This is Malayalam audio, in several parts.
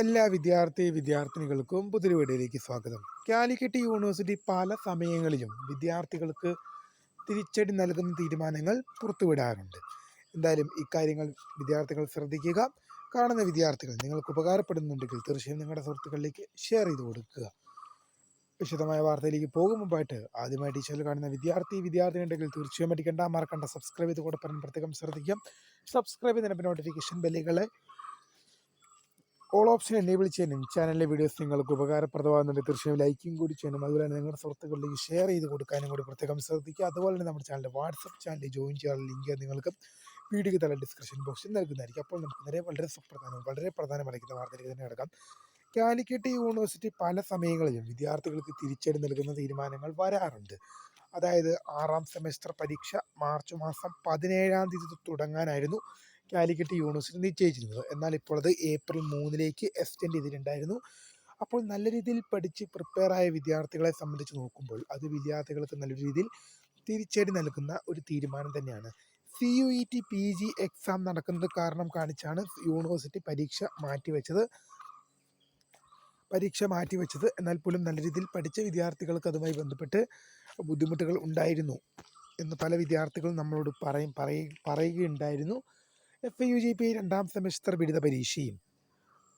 എല്ലാ വിദ്യാർത്ഥി വിദ്യാർത്ഥിനികൾക്കും വീഡിയോയിലേക്ക് സ്വാഗതം. കാലിക്കറ്റ് യൂണിവേഴ്സിറ്റി പല സമയങ്ങളിലും വിദ്യാർത്ഥികൾക്ക് തിരിച്ചടി നൽകുന്ന തീരുമാനങ്ങൾ പുറത്തുവിടാറുണ്ട്. എന്തായാലും ഇക്കാര്യങ്ങൾ വിദ്യാർത്ഥികൾ ശ്രദ്ധിക്കുക. കാണുന്ന വിദ്യാർത്ഥികൾ നിങ്ങൾക്ക് ഉപകാരപ്പെടുന്നുണ്ടെങ്കിൽ തീർച്ചയായും നിങ്ങളുടെ സുഹൃത്തുക്കളിലേക്ക് ഷെയർ ചെയ്ത് കൊടുക്കുക. വിശദമായ വാർത്തയിലേക്ക് പോകും. മുമ്പായിട്ട് ആദ്യമായി ടീച്ചറിൽ കാണുന്ന വിദ്യാർത്ഥി വിദ്യാർത്ഥിനി ഉണ്ടെങ്കിൽ തീർച്ചയായും പഠിക്കേണ്ട മറക്കണ്ട. സബ്സ്ക്രൈബ് ചെയ്ത് കൂടെ പറയാൻ പ്രത്യേകം ശ്രദ്ധിക്കാം. സബ്സ്ക്രൈബ് ചെയ്തതിനൊപ്പം നോട്ടിഫിക്കേഷൻ ബെല്ലുകളെ ഓൾ ഓപ്ഷൻ എനേബിൾ ചെയ്യാനും ചാനലിലെ വീഡിയോസ് നിങ്ങൾക്ക് ഉപകാരപ്രദമാകുന്നുണ്ട്. തീർച്ചയായും ലൈക്കും കൂടി ചെയ്യണം. അതുപോലെ തന്നെ നിങ്ങളുടെ സുഹൃത്തുക്കളിലേക്ക് ഷെയർ ചെയ്ത് കൊടുക്കാനും കൂടി പ്രത്യേകം ശ്രദ്ധിക്കുക. അതുപോലെ തന്നെ നമ്മുടെ ചാനലിന്റെ വാട്സപ്പ് ചാനലിൽ ജോയിൻ ചെയ്യാനുള്ള ലിങ്ക് നിങ്ങൾക്ക് വീഡിയോ തല ഡിസ്ക്രിപ്ഷൻ ബോക്സിൽ നൽകുന്നതായിരിക്കും. അപ്പോൾ നമുക്ക് നേരെ വളരെ സുപ്രധാനവും വളരെ പ്രധാനമായിരിക്കുന്ന വാർത്തയിലേക്ക് തന്നെ കിടക്കാം. കാലിക്കറ്റ് യൂണിവേഴ്സിറ്റി പല സമയങ്ങളിലും വിദ്യാർത്ഥികൾക്ക് തിരിച്ചടി നൽകുന്ന തീരുമാനങ്ങൾ വരാറുണ്ട്. അതായത് ആറാം സെമസ്റ്റർ പരീക്ഷ മാർച്ച് മാസം പതിനേഴാം തീയതി തുടങ്ങാനായിരുന്നു. കാലിക്കറ്റ് യൂണിവേഴ്സിറ്റി നിശ്ചയിച്ചിരുന്നത്. എന്നാൽ ഇപ്പോൾ അത് ഏപ്രിൽ മൂന്നിലേക്ക് എക്സ്റ്റെൻഡ് ചെയ്തിട്ടുണ്ടായിരുന്നു. അപ്പോൾ നല്ല രീതിയിൽ പഠിച്ച് പ്രിപ്പയർ ആയ വിദ്യാർത്ഥികളെ സംബന്ധിച്ച് നോക്കുമ്പോൾ അത് വിദ്യാർത്ഥികൾക്ക് നല്ല രീതിയിൽ തിരിച്ചടി നൽകുന്ന ഒരു തീരുമാനം തന്നെയാണ്. C U E T P G exam നടക്കുന്നത് കാരണം കാണിച്ചാണ് യൂണിവേഴ്സിറ്റി പരീക്ഷ മാറ്റിവെച്ചത്. പരീക്ഷ മാറ്റിവെച്ചത്. എന്നാൽ പോലും നല്ല രീതിയിൽ പഠിച്ച വിദ്യാർത്ഥികൾക്ക് അതുമായി ബന്ധപ്പെട്ട് ബുദ്ധിമുട്ടുകൾ ഉണ്ടായിരുന്നു എന്ന് പല വിദ്യാർത്ഥികളും നമ്മളോട് പറയും പറയുകയുണ്ടായിരുന്നു. എഫ് യു ജി പി രണ്ടാം സെമിസ്റ്റർ ബിരുദ പരീക്ഷയും.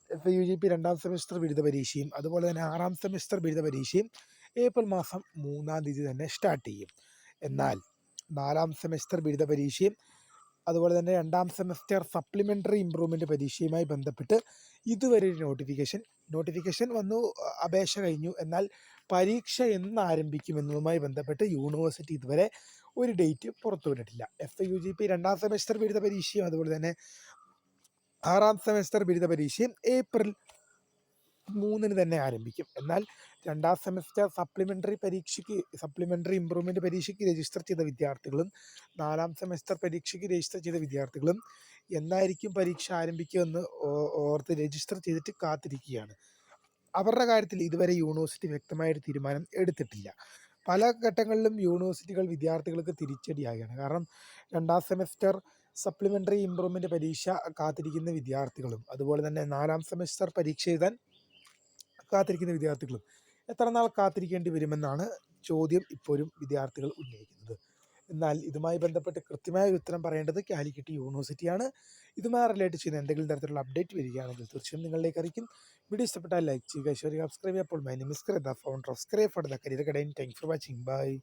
എഫ് യു ജി പി രണ്ടാം സെമിസ്റ്റർ ബിരുദ പരീക്ഷയും അതുപോലെ തന്നെ ആറാം സെമിസ്റ്റർ ബിരുദ പരീക്ഷയും ഏപ്രിൽ മാസം മൂന്നാം തീയതി തന്നെ സ്റ്റാർട്ട് ചെയ്യും. എന്നാൽ നാലാം സെമിസ്റ്റർ ബിരുദ പരീക്ഷയും അതുപോലെ തന്നെ രണ്ടാം സെമസ്റ്റർ സപ്ലിമെന്ററി ഇമ്പ്രൂവ്മെന്റ് പരീക്ഷയുമായി ബന്ധപ്പെട്ട് ഇതുവരെ ഒരു നോട്ടിഫിക്കേഷൻ നോട്ടിഫിക്കേഷൻ വന്നു അപേക്ഷ കഴിഞ്ഞു. എന്നാൽ പരീക്ഷ എന്ന് ആരംഭിക്കുമെന്നതുമായി ബന്ധപ്പെട്ട് യൂണിവേഴ്സിറ്റി ഇതുവരെ ഒരു ഡേറ്റ് പുറത്തുവിട്ടിട്ടില്ല. എഫ് യു ജി പി രണ്ടാം സെമസ്റ്റർ ബിരുദ പരീക്ഷയും അതുപോലെ തന്നെ ആറാം സെമസ്റ്റർ ബിരുദ പരീക്ഷയും ഏപ്രിൽ മൂന്നിന് തന്നെ ആരംഭിക്കും. എന്നാൽ രണ്ടാം സെമസ്റ്റർ സപ്ലിമെന്ററി പരീക്ഷയ്ക്ക് സപ്ലിമെന്ററി ഇമ്പ്രൂവ്മെന്റ് പരീക്ഷയ്ക്ക് രജിസ്റ്റർ ചെയ്ത വിദ്യാർത്ഥികളും നാലാം സെമസ്റ്റർ പരീക്ഷയ്ക്ക് രജിസ്റ്റർ ചെയ്ത വിദ്യാർത്ഥികളും എന്നായിരിക്കും പരീക്ഷ ആരംഭിക്കുമെന്ന് ഓർത്ത് രജിസ്റ്റർ ചെയ്തിട്ട് കാത്തിരിക്കുകയാണ്. അവരുടെ കാര്യത്തിൽ ഇതുവരെ യൂണിവേഴ്സിറ്റി വ്യക്തമായൊരു തീരുമാനം എടുത്തിട്ടില്ല. പല ഘട്ടങ്ങളിലും യൂണിവേഴ്സിറ്റികൾ വിദ്യാർത്ഥികൾക്ക് തിരിച്ചടിയാകുകയാണ് കാരണം രണ്ടാം സെമസ്റ്റർ സപ്ലിമെന്ററി ഇമ്പ്രൂവ്മെന്റ് പരീക്ഷ കാത്തിരിക്കുന്ന വിദ്യാർത്ഥികളും അതുപോലെ തന്നെ നാലാം സെമസ്റ്റർ പരീക്ഷ എഴുതാൻ കാത്തിരിക്കുന്ന വിദ്യാർത്ഥികളും എത്ര നാൾ കാത്തിരിക്കേണ്ടി വരുമെന്നാണ് ചോദ്യം ഇപ്പോഴും വിദ്യാർത്ഥികൾ ഉന്നയിക്കുന്നത്. എന്നാൽ ഇതുമായി ബന്ധപ്പെട്ട് കൃത്യമായ ഉത്തരം പറയേണ്ടത് കാലിക്കറ്റ് യൂണിവേഴ്സിറ്റിയാണ്. ഇതുമായി റിലേറ്റ് ചെയ്യുന്ന എന്തെങ്കിലും തരത്തിലുള്ള അപ്ഡേറ്റ് വരികയാണെങ്കിൽ തീർച്ചയായും നിങ്ങളിലേക്ക് അറിയിക്കും. വീഡിയോ ഇഷ്ടപ്പെട്ടാൽ ലൈക്ക് ചെയ്യുക ഷെയർ സബ്സ്ക്രൈബ് അപ്പോൾ my name the founder of സ്ക്രേ for the career കടൈൻ താങ്ക് ഫോർ വാച്ചിങ് ബൈ